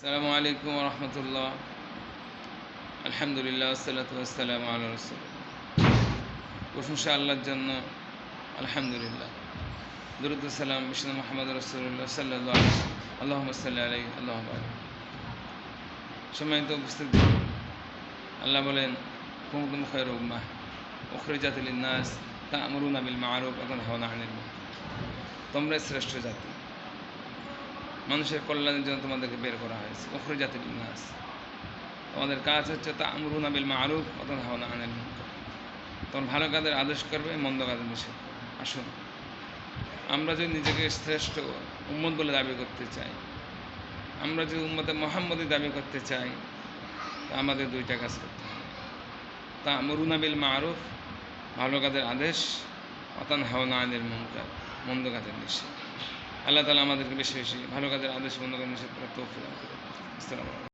আসসালামু আলাইকুম রহমতুল্লাহ আলহামদুলিল্লাহ সাল্লাতাম আল্লাহ রসুল প্রশংসা আল্লাহর জন্য আলহামদুলিল্লাহ দুরুদ সালাম বিষ্ণু মোহাম্মদ রসুল্লাহ সাল্লাহ আল্লাহ সাল্লাহ আলাই আল্লাহ সম্মানিত উপস্থিত আল্লাহ বলেন কুমকুম খৈর উম্মাহ উখরিজাতুল নাস তা আমরুন আবিল মারুফ এখন হওয়া আনিল তোমরাই শ্রেষ্ঠ জাতি মানুষের কল্যাণের জন্য তোমাদেরকে বের করা হয়েছে। ওখরি জাতির নাস। তোমাদের কাজ হচ্ছে তা আমরুন আবিল মারুফ অতন হাওনা মুনকার। তখন ভালো কাজের আদেশ করবে, মন্দ কাজের নিষেধ আসুন। আমরা যদি নিজেকে শ্রেষ্ঠ উম্মত বলে দাবি করতে চাই, আমরা যদি উম্মতে মোহাম্মদী দাবি করতে চাই, তা আমাদের দুইটা কাজ করতে হবে। তা আমরুন আবিল মারুফ, ভালো কাজের আদেশ অতন হাওনা আনিল মুনকার, মন্দ কাজের নিষেধ। আল্লাহ তালা আমাদেরকে বেশি বেশি ভালো কাজের আদেশ বন্ধ করে নিষেধ করার তৌফিক